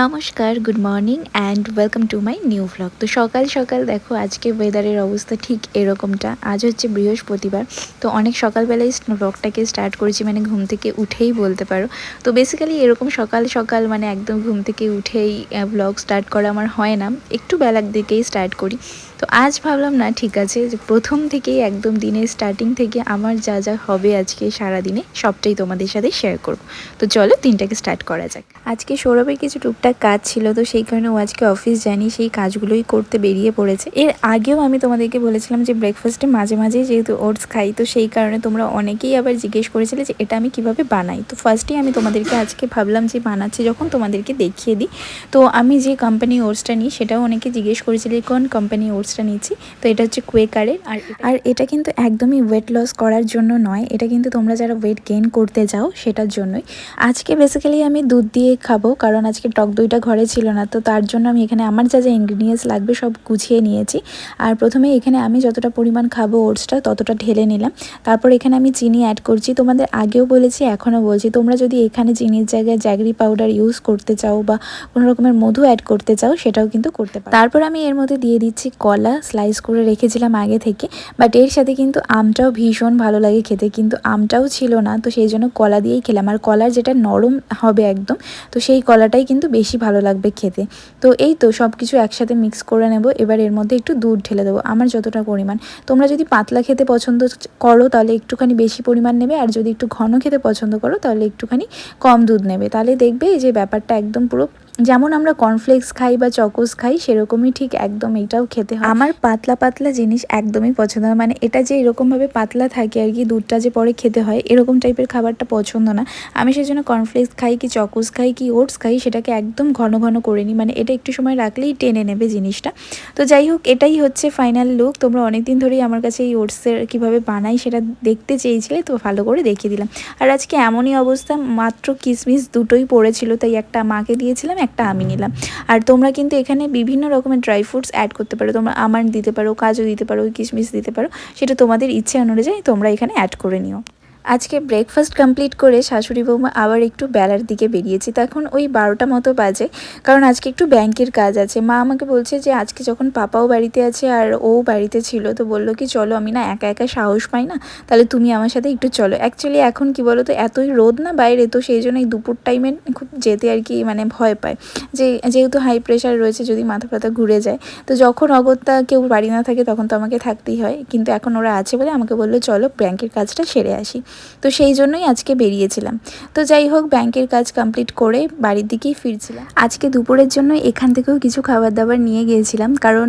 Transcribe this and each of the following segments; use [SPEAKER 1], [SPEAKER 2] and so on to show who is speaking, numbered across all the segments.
[SPEAKER 1] নমস্কার good morning and welcome to my new blog তো সকাল সকাল দেখো, আজকে ওয়েদারের অবস্থা ঠিক এরকমটা। আজ হচ্ছে বৃহস্পতিবার, তো অনেক সকালবেলায় ব্লগটাকে স্টার্ট করেছি মানে ঘুম থেকে উঠেই বলতে পারো। তো বেসিক্যালি এরকম সকাল সকাল মানে একদম ঘুম থেকে উঠেই ব্লগ স্টার্ট করা আমার হয় না। একটু বেলার দিকেই স্টার্ট করি। তো আজ ভাবলাম, না, ঠিক আছে, যে প্রথম থেকেই একদম দিনের স্টার্টিং থেকে আমার যা যা হবে আজকে সারা দিনে সবটাই তোমাদের সাথে শেয়ার করব। তো চলো তিনটাকে স্টার্ট করা যাক। আজকে সৌরভের কিছু টুকটাক কাজ ছিল, তো সেই কারণে ও আজকে অফিস জানি সেই কাজগুলোই করতে বেরিয়ে পড়েছে। এর আগেও আমি তোমাদেরকে বলেছিলাম যে ব্রেকফাস্টে মাঝে মাঝেই যেহেতু ওটস খাই, তো সেই কারণে তোমরা অনেকেই আবার জিজ্ঞেস করেছিলে যে এটা আমি কীভাবে বানাই? তো ফার্স্টেই আমি তোমাদেরকে আজকে ভাবলাম যে বানাচ্ছি যখন তোমাদেরকে দেখিয়ে দিই। তো আমি যে কোম্পানি ওটসটা নিই, সেটাও অনেকে জিজ্ঞেস করেছিলে কোন কোম্পানি ওটসটা নিচ্ছি তো এটা হচ্ছে কোয়েকারের আর আর এটা কিন্তু একদমই ওয়েট লস করার জন্য নয়। এটা কিন্তু তোমরা যারা ওয়েট গেইন করতে যাও, সেটার জন্যই। আজকে বেসিক্যালি আমি দুধ দিয়ে খাব, কারণ আজকে টক দইটা ঘরে ছিল না। তো তার জন্য আমি এখানে আমার যা যা ইনগ্রিডিয়েন্টস লাগবে সব গুছিয়ে নিয়েছি। আর প্রথমে এখানে আমি যতটা পরিমাণ খাব ওটসটা ততটা ঢেলে নিলাম। তারপর এখানে আমি চিনি অ্যাড করছি। তোমাদের আগেও বলেছি, এখনও বলছি। তোমরা যদি এখানে চিনির জায়গায় জ্যাগরি পাউডার ইউজ করতে চাও বা কোনো রকমের মধু অ্যাড করতে চাও, সেটাও কিন্তু করতে পারো। তারপর আমি এর মধ্যে দিয়ে দিচ্ছি কলা। স্লাইস করে রেখেছিলাম আগে থেকে বাট এর সাথে কিন্তু আমটাও ভীষণ ভালো লাগে খেতে, কিন্তু আমটাও ছিল না, তো সেই জন্য কলা দিয়েই খেলাম। আর কলার যেটা নরম হবে একদম, তো সেই কলাটাই কিন্তু বেশি ভালো লাগবে খেতে। তো এই তো সব কিছু একসাথে মিক্স করে নেব, এবার এর মধ্যে একটু দুধ ঢেলে দেবো, আমার যতটা পরিমাণ। তোমরা যদি পাতলা খেতে পছন্দ করো, তাহলে একটুখানি বেশি পরিমাণ নেবে, আর যদি একটু ঘন খেতে পছন্দ করো, তাহলে একটুখানি কম দুধ নেবে। তাহলে দেখবে যে ব্যাপারটা একদম পুরো যেমন আমরা কর্নফ্লেক্স খাই বা চকোস খাই, সেরকমই ঠিক একদম এটাও খেতে হয়। আমার পাতলা পাতলা জিনিস একদমই পছন্দ না। মানে এটা যে এরকমভাবে পাতলা থাকে আর কি, দুধটা যে পরে খেতে হয়, এরকম টাইপের খাবারটা পছন্দ না। আমি সেই জন্য কর্নফ্লেক্স খাই কি চকোস খাই কি ওটস খাই, সেটাকে একদম ঘন ঘন করে নিই। মানে এটা একটু সময় রাখলেই টেনে নেবে জিনিসটা। তো যাই হোক, এটাই হচ্ছে ফাইনাল লুক তোমরা অনেকদিন ধরেই আমার কাছে এই ওটসের কীভাবে বানাই সেটা দেখতে চেয়েছিলে, তো ভালো করে দেখিয়ে দিলাম। আর আজকে এমনই অবস্থা, মাত্র কিসমিস দুটোই পড়েছিল, তাই একটা মাকে দিয়েছিলাম একটা আমি নিলাম। আর তোমরা কিন্তু এখানে বিভিন্ন রকমের ড্রাই ফ্রুটস অ্যাড করতে পারো। তোমরা আমার দিতে পারো, কাজু দিতে পারো, কিশমিশ দিতে পারো। সেটা তোমাদের ইচ্ছে অনুযায়ী তোমরা এখানে অ্যাড করে নিও। আজকে ব্রেকফাস্ট কমপ্লিট করে শাশুড়ি বৌমা আবার একটু বেলার দিকে বেরিয়েছি। তখন ওই বারোটা মতো বাজে, কারণ আজকে একটু ব্যাংকের কাজ আছে। মা আমাকে বলছে যে, আজকে যখন পাপাও বাড়িতে আছে আর ও বাড়িতে ছিল, তো বলল কি, চলো আমি না একা একা সাহস পাই না, তাহলে তুমি আমার সাথে একটু চলো। অ্যাকচুয়ালি এখন কি বলো তো এতই রোদ না বাইরে, তো সেই জন্য এই দুপুর টাইমে খুব যেতে আর কি মানে ভয় পায়। যে, যেহেতু হাই প্রেশার রয়েছে, যদি মাথা ফাথা ঘুরে যায়, তো যখন অগত্যা কেউ বাড়ি না থাকে, তখন তো আমাকে থাকতেই হয়। কিন্তু এখন ওরা আছে বলে আমাকে বলল, চলো ব্যাংকের কাজটা সেরে আসি। তো সেই জন্যই আজকে বেরিয়েছিলাম। তো যাই হোক ব্যাংকের কাজ কমপ্লিট করে বাড়ির দিকেই ফিরছিলাম। আজকে দুপুরের জন্য এখান থেকেও কিছু খাবার দাবার নিয়ে গিয়েছিলাম। কারণ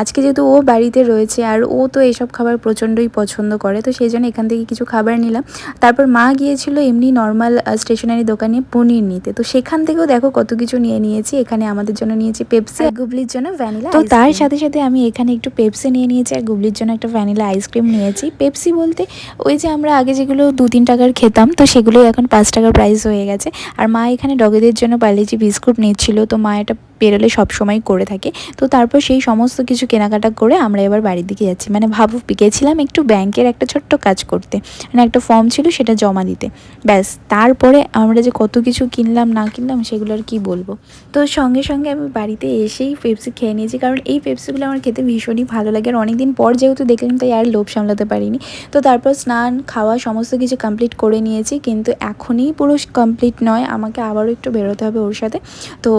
[SPEAKER 1] আজকে যেহেতু ও বাড়িতে রয়েছে আর ও তো এসব খাবার প্রচণ্ডই পছন্দ করে তো সেই জন্য এখান থেকে কিছু খাবার নিলাম। তারপর মা গিয়েছিল এমনি নর্মাল স্টেশনারি দোকানে পনির নিতে। তো সেখান থেকেও দেখো কত কিছু নিয়ে নিয়েছি। এখানে আমাদের জন্য নিয়েছি পেপসি আর গুবলির জন্য ভ্যানিলা তো তার সাথে সাথে আমি এখানে একটু পেপসি নিয়ে নিয়েছি আর গুবলির জন্য একটা ভ্যানিলা আইসক্রিম নিয়েছি। পেপসি বলতে ওই যে আমরা আগে যেগুলো দু তিন টাকার খেতাম, তো সেগুলোই এখন পাঁচ টাকার প্রাইস হয়ে গেছে। আর মা এখানে ডগেদের জন্য পার্লেজি বিস্কুট নিচ্ছিল, তো মা এটা বেরোলে সবসময় করে থাকে। তো তারপর সেই সমস্ত কিছু কেনাকাটা করে আমরা এবার বাড়ির দিকে যাচ্ছি। মানে ভাবো, গেছিলাম একটু ব্যাংকের একটা ছোট্ট কাজ করতে। মানে একটা ফর্ম ছিল সেটা জমা দিতে। ব্যাস, তারপরে আমরা যে কত কিছু কিনলাম, না কিনলাম, সেগুলো আর কী বলব? তো সঙ্গে সঙ্গে আমি বাড়িতে এসেই পেপসি খেয়ে নিয়েছি। কারণ এই পেপসিগুলো আমার খেতে ভীষণই ভালো লাগে। আর অনেকদিন পর যেহেতু দেখলাম, তাই আর লোভ সামলাতে পারিনি। তো তারপর স্নান, খাওয়া, সমস্ত কিছু কমপ্লিট করে নিয়েছি, কিন্তু এখনই পুরো কমপ্লিট নয়, আমাকে আবারও একটু বেরোতে হবে ওর সাথে। তো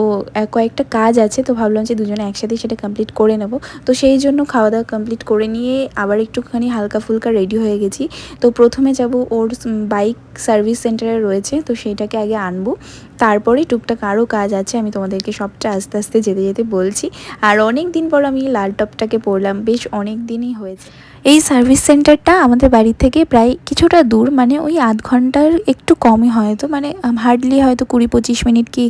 [SPEAKER 1] কয়েকটা কাজ আছে, তো ভাবলাম যে দুজনে একসাথেই সেটা কমপ্লিট করে নেব। তো সেই জন্য খাওয়া দাওয়া কমপ্লিট করে নিয়ে আবার একটুখানি হালকা ফুলকা রেডি হয়ে গেছি। তো প্রথমে যাব ওর বাইক সার্ভিস সেন্টারে রয়েছে, তো সেইটাকে আগে আনব। তারপরে টুকটাক আরও কাজ আছে, আমি তোমাদেরকে সবটা আস্তে আস্তে যেতে যেতে বলছি। আর অনেক দিন পর আমি লাল টপটাকে পরলাম বেশ অনেক দিনই হয়েছে। এই সার্ভিস সেন্টারটা আমাদের বাড়ি থেকে প্রায় কিছুটা দূর মানে ওই আধ ঘণ্টার একটু কমই হয়তো মানে হার্ডলি হয়তো কুড়ি পঁচিশ মিনিট কি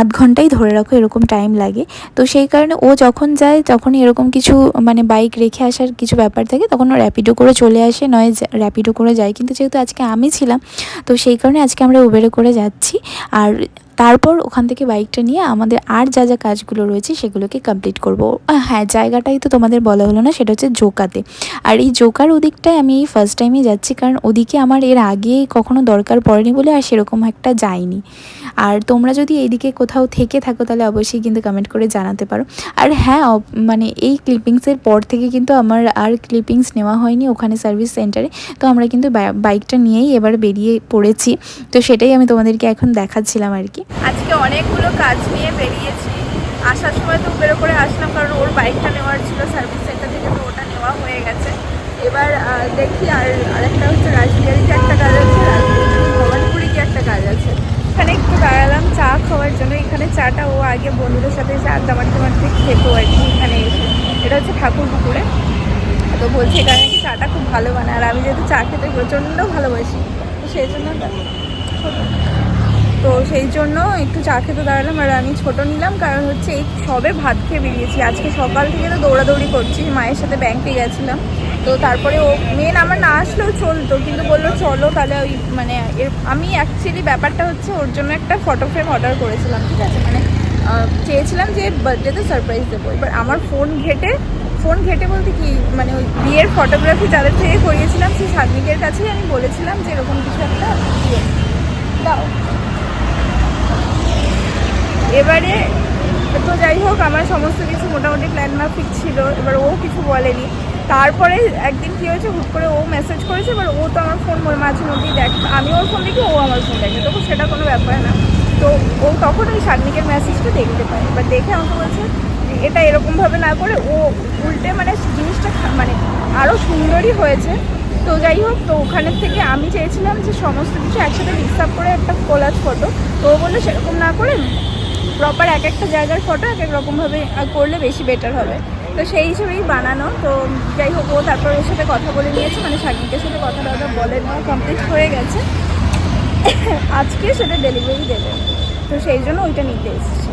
[SPEAKER 1] আধ ঘন্টাই ধরে রাখো এরকম টাইম লাগে। তো সেই কারণে ও যখন যায় তখন এরকম কিছু মানে বাইক রেখে আসার কিছু ব্যাপার থাকে, তখন ও র্যাপিডো করে চলে আসে, নয় র্যাপিডো করে যায়। কিন্তু যেহেতু আজকে আমি ছিলাম, তো সেই কারণে আজকে আমরা উবেরে করে যাচ্ছি। আর তারপর ওখান থেকে বাইকটা নিয়ে আমাদের আর যা যা কাজগুলো রয়েছে সেগুলোকে কমপ্লিট করব। হ্যাঁ জায়গাটাই তো তোমাদের বলা হলো না, সেটা হচ্ছে জোকাতে। আর এই জোকার ওদিকটায় আমি এই ফার্স্ট টাইমে যাচ্ছি, কারণ ওদিকে আমার এর আগে কখনো দরকার পড়েনি বলে আর সেরকম একটা যাইনি। আর তোমরা যদি এইদিকে কোথাও থেকে থাকো, তাহলে অবশ্যই কিন্তু কমেন্ট করে জানাতে পারো। আর হ্যাঁ মানে এই ক্লিপিংসের পর থেকে কিন্তু আমার আর ক্লিপিংস নেওয়া হয়নি ওখানে সার্ভিস সেন্টারে তো আমরা কিন্তু বাইকটা নিয়েই এবার বেরিয়ে পড়েছি। তো সেটাই আমি তোমাদেরকে এখন দেখাচ্ছিলাম আর কি।
[SPEAKER 2] আজকে অনেকগুলো কাজ নিয়ে বেরিয়েছি। আসার সময় তো বেরো করে আসলাম, কারণ ওর বাইকটা নেওয়ার ছিল সার্ভিস সেন্টার থেকে তো ওটা নেওয়া হয়ে গেছে। এবার দেখি আর আরেকটা হচ্ছে রাজবিহারিতে একটা কাজ আছে ভবানীপুরে কি একটা কাজ আছে। এখানে একটু দাঁড়ালাম, চা খাওয়ার জন্য। এখানে চাটা ও আগে বন্ধুদের সাথে এসে আড্ডা মারতে মারতে খেত আর কি এখানে এসে। এটা হচ্ছে ঠাকুর পুকুরে তো বলছে এখানে নাকি চাটা খুব ভালো বানায়, আর আমি যেহেতু চা খেতে প্রচণ্ড ভালোবাসি, তো সেই জন্য তো সেই জন্য একটু চা খেতে দাঁড়ালাম আর আমি ছোট নিলাম, কারণ হচ্ছে এই সবে ভাত খেয়ে বেরিয়েছি। আজকে সকাল থেকে তো দৌড়াদৌড়ি করছি, মায়ের সাথে ব্যাংকে গেছিলাম। তো তারপরে ও মেন আমার না আসলেও চলতো, কিন্তু বলল চলো তাহলে ওই মানে এর, আমি অ্যাকচুয়ালি ব্যাপারটা হচ্ছে ওর জন্য একটা ফটো ফ্রেম অর্ডার করেছিলাম, ঠিক আছে? মানে চেয়েছিলাম যে বার্থডেতে সারপ্রাইজ দেবো। এবার আমার ফোন ঘেটে ফোন ঘেটে বলতে কি মানে ওই বিয়ের ফটোগ্রাফি যাদের থেকে করিয়েছিলাম, সেই সাগনিকের কাছেই আমি বলেছিলাম যে এরকম কিছু একটা দাও। এবারে তো যাই হোক, আমার সমস্ত কিছু মোটামুটি প্ল্যান মাফিক ছিল, এবার ও কিছু বলেনি। তারপরে একদিন কী হয়েছে, হুট করে ও মেসেজ করেছে, এবার ও তো আমার ফোন মাঝে মধ্যেই দেখে আমি ওর ফোন দেখি, ও আমার ফোন দেখে। তখন সেটা কোনো ব্যাপার না। তো ও তখন ওই শাগনিকের মেসেজটা দেখতে পায়। এবার দেখে আমাকে বলছে এটা এরকমভাবে না করে ও উল্টে মানে জিনিসটা মানে আরও সুন্দরই হয়েছে। তো যাই হোক, তো ওখানের থেকে আমি চেয়েছিলাম যে, সমস্ত কিছু একসাথে ডিস্টার্ব করে একটা কোলাজ ফটো তো ও বলল, সেরকম না করে প্রপার এক একটা জায়গার ফটো এক এক রকমভাবে করলে বেশি বেটার হবে। তো সেই হিসেবেই বানানো। তো যাই হোক, ও তারপর ওর সাথে কথা বলে নিয়েছে। মানে শাগনিকের সাথে কথা টথা বলে নেওয়া কমপ্লিট হয়ে গেছে। আজকে সেটা ডেলিভারি দেবে। তো সেই জন্য ওইটা নিতে এসেছি।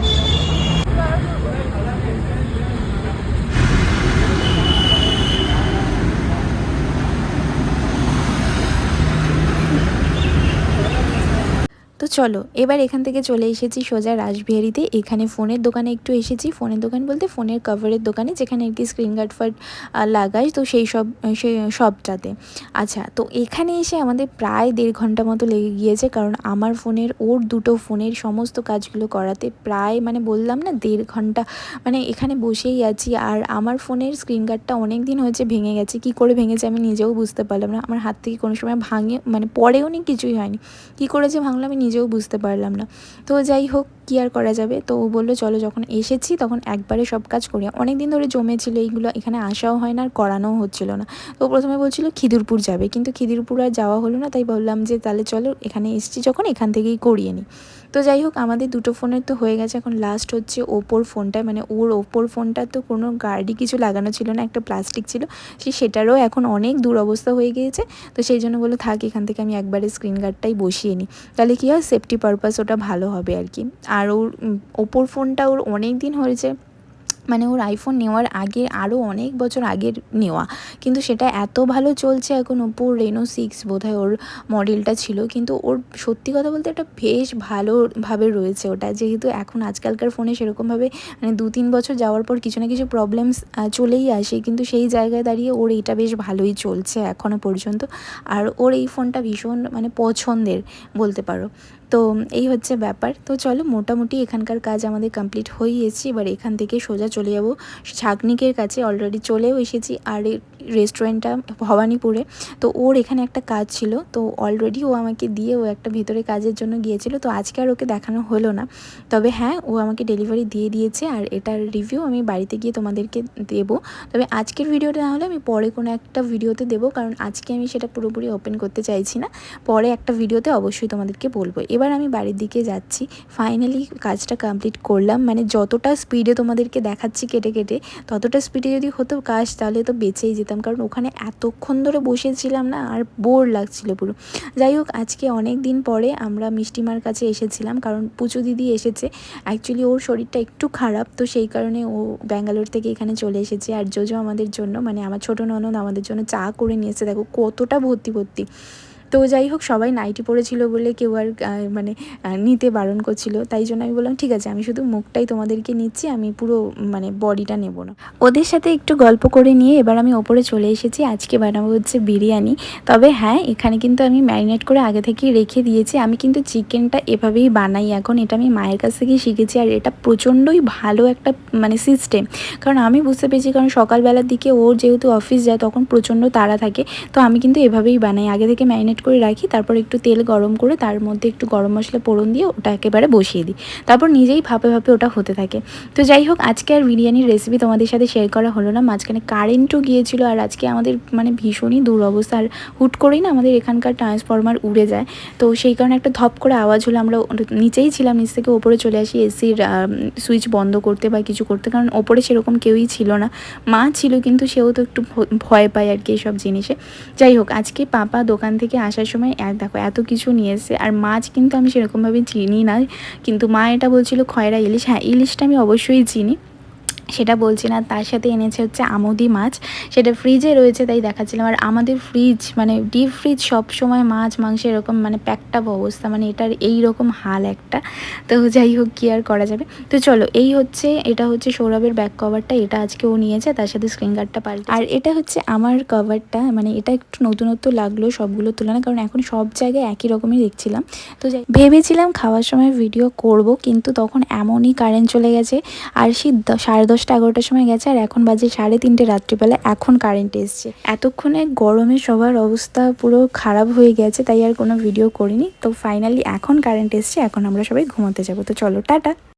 [SPEAKER 1] তো চলো, এবার এখান থেকে চলে এসেছি সোজা রাসবিহারিতে। এখানে ফোনের দোকানে একটু এসেছি। ফোনের দোকান বলতে ফোনের কভারের দোকানে, যেখানে একটি স্ক্রিন গার্ড ফার্ড লাগাই। তো সেই সব সেই সবটাতে। আচ্ছা তো এখানে এসে আমাদের প্রায় দেড় ঘণ্টা মতো লেগে গিয়েছে, কারণ আমার ফোনের, ওর দুটো ফোনের সমস্ত কাজগুলো করাতে প্রায় মানে বললাম না, দেড় ঘণ্টা মানে এখানে বসেই আছি। আর আমার ফোনের স্ক্রিন গার্ডটা অনেক দিন হয়েছে, ভেঙে গেছে। কি করে ভেঙেছে আমি নিজেও বুঝতে পারলাম না। আমার হাত থেকে কোনো সময় ভাঙে মানে পরেও নি, কিছুই হয়নি। কী করেছে ভাঙলো আমি নিজেও বুঝতে পারলাম না। তো যাই হোক কী আর করা যাবে। তো ও বলল, চলো, যখন এসেছি তখন একবারে সব কাজ করি অনেক দিন ধরে জমেছিল এইগুলো, এখানে আসাও হয় না আর করানোও হচ্ছিল না। তো প্রথমে বলছিল, খিদিরপুর যাবে। কিন্তু খিদিরপুর আর যাওয়া হলো না, তাই বললাম যে, তাহলে চলো, এখানে এসছি যখন, এখান থেকেই করিয়ে নিই। তো যাই হোক, আমাদের দুটো ফোনের তো হয়ে গেছে। এখন লাস্ট হচ্ছে ওপোর ফোনটা মানে ওর ওপোর ফোনটা তো কোনো গার্ডই কিছু লাগানো ছিল না, একটা প্লাস্টিক ছিল। সে সেটারও এখন অনেক দুরবস্থা হয়ে গিয়েছে। তো সেই জন্য বলল, থাক, এখান থেকে আমি একবারে স্ক্রিন গার্ডটাই বসিয়ে নিই। তাহলে কী হয় সেফটি পারপাস ওটা ভালো হবে আর কি। আর ওর ওপোর ফোনটা ওর অনেক দিন হয়েছে। মানে ওর আইফোন নেওয়ার আগে আরও অনেক বছর আগের নেওয়া। কিন্তু সেটা এত ভালো চলছে এখন ওপো রেনো সিক্স বোধহয় ওর মডেলটা ছিল। কিন্তু ওর সত্যি কথা বলতে একটা বেশ ভালোভাবে রয়েছে ওটা। যেহেতু এখন আজকালকার ফোনে সেরকমভাবে মানে দু তিন বছর যাওয়ার পর কিছু না কিছু প্রবলেমস চলেই আসে। কিন্তু সেই জায়গায় দাঁড়িয়ে ওর এটা বেশ ভালোই চলছে এখনও পর্যন্ত। আর ওর এই ফোনটা ভীষণ মানে পছন্দের বলতে পারো। তো এই হচ্ছে ব্যাপার। তো চলো মোটামুটি এখানকার কাজ আমাদের কমপ্লিট হয়ে এসেছি। এবার এখান থেকে সোজা চলে যাব। ছাগনিকের কাছে অলরেডি চলেও এসেছি। আর রেস্টুরেন্টটা ভবানীপুরে। তো ওর এখানে একটা কাজ ছিল, তো অলরেডি ও আমাকে দিয়ে ও একটা ভিতরে কাজের জন্য গিয়েছিল। তো আজকে আর ওকে দেখানো হলো না। তবে হ্যাঁ ও আমাকে ডেলিভারি দিয়ে দিয়েছে আর এটার রিভিউ আমি বাড়িতে গিয়ে তোমাদেরকে দেবো। তবে আজকের ভিডিওটা না হলে আমি পরে কোনো একটা ভিডিওতে দেবো, কারণ আজকে আমি সেটা পুরোপুরি ওপেন করতে চাইছি না। পরে একটা ভিডিওতে অবশ্যই তোমাদেরকে বলব। এবার আমি বাড়ির দিকে যাচ্ছি। ফাইনালি কাজটা কমপ্লিট করলাম। মানে যতটা স্পিডে তোমাদেরকে দেখাচ্ছি কেটে কেটে, ততটা স্পিডে যদি হতো কাজ, তাহলে তো বেঁচেই যেতাম। কারণ ওখানে এতক্ষণ ধরে বসেছিলাম না, আর বোর লাগছিল পুরো। যাই হোক, আজকে অনেক দিন পরে আমরা মিষ্টিমার কাছে এসেছিলাম, কারণ পুজো দিদি এসেছে। অ্যাকচুয়ালি ওর শরীরটা একটু খারাপ, তো সেই কারণে ও ব্যাঙ্গালোর থেকে এখানে চলে এসেছে। আর জোজো আমাদের জন্য মানে আমার ছোটো ননদ আমাদের জন্য চা করে নিয়েছে দেখো, কতটা ভর্তি ভর্তি। তো যাই হোক, সবাই নাইটি পরেছিল বলে কেউ আর মানে নিতে বারণ করছিল। তাই জন্য আমি বললাম, ঠিক আছে, আমি শুধু মুখটাই তোমাদেরকে নিচ্ছি, আমি পুরো মানে বডিটা নেব না। ওদের সাথে একটু গল্প করে নিয়ে এবার আমি ওপরে চলে এসেছি। আজকে বানাবো হচ্ছে বিরিয়ানি। তবে হ্যাঁ এখানে কিন্তু আমি ম্যারিনেট করে আগে থেকেই রেখে দিয়েছি। আমি কিন্তু চিকেনটা এভাবেই বানাই এখন। এটা আমি মায়ের কাছ থেকেই শিখেছি আর এটা প্রচণ্ডই ভালো একটা মানে সিস্টেম কারণ আমি বুঝতে পেরেছি, কারণ সকালবেলার দিকে ওর যেহেতু অফিস যায়, তখন প্রচণ্ড তাড়া থাকে। তো আমি কিন্তু এভাবেই বানাই। আগে থেকে ম্যারিনেট করে রাখি, তারপর একটু তেল গরম করে তার মধ্যে একটু গরম মশলা পোড়ন দিয়ে ওটা একেবারে বসিয়ে দিই। তারপর নিজেই ভাপে ভাপে ওটা হতে থাকে। তো যাই হোক, আজকে আর বিরিয়ানির রেসিপি তোমাদের সাথে শেয়ার করা হলো না। মাঝখানে কারেন্টও গিয়েছিল আর আজকে আমাদের মানে ভীষণই দুরবস্থা। আর হুট করেই না আমাদের এখানকার ট্রান্সফরমার উড়ে যায়। তো সেই কারণে একটা ধপ করে আওয়াজ হলো। আমরা নিচেই ছিলাম, নিচ থেকে ওপরে চলে আসি এসির সুইচ বন্ধ করতে বা কিছু করতে। কারণ ওপরে সেরকম কেউই ছিল না। মা ছিল, কিন্তু সেও তো একটু ভয় পায় আর কি এসব জিনিসে। যাই হোক, আজকে পাপা দোকান থেকে আসার সময় এক দেখো, এত কিছু নিয়ে আর মাছ কিন্তু আমি সেরকমভাবে চিনি না। কিন্তু মা এটা বলছিল খয়রা ইলিশ। হ্যাঁ ইলিশটা আমি অবশ্যই চিনি। সেটা বলছি না, তার সাথে এনেছে হচ্ছে আমুদি মাছ। সেটা ফ্রিজে রয়েছে, তাই দেখাচ্ছিলাম। আর আমাদের ফ্রিজ মানে ডিপ ফ্রিজ সব সময় মাছ, মাংস এরকম মানে প্যাকটাপ অবস্থা মানে এটার এই রকম হাল একটা। তো যাই হোক, কি আর করা যাবে? তো চলো, এই হচ্ছে, এটা হচ্ছে সৌরভের ব্যাক কভারটা এটা আজকে ও নিয়েছে, তার সাথে স্ক্রিন গার্ডটা পাল্টে আর এটা হচ্ছে আমার কভারটা মানে এটা একটু নতুনত্ব লাগল সবগুলোর তুলনায়, কারণ এখন সব জায়গায় একই রকমই দেখছিলাম। তো ভেবেছিলাম খাওয়ার সময় ভিডিও করব, কিন্তু তখন এমনই কারেন্ট চলে গেছে, আর দ- সাড়ে দশটা এগারোটার সময় গেছে আর এখন বাজে সাড়ে তিনটে রাত্রিবেলা এখন কারেন্ট এসছে। এতক্ষণে গরমে সবার অবস্থা পুরো খারাপ হয়ে গেছে, তাই আর কোনো ভিডিও করিনি। তো ফাইনালি এখন কারেন্ট এসছে, এখন আমরা সবাই ঘুমাতে যাব। তো চলো, টাটা।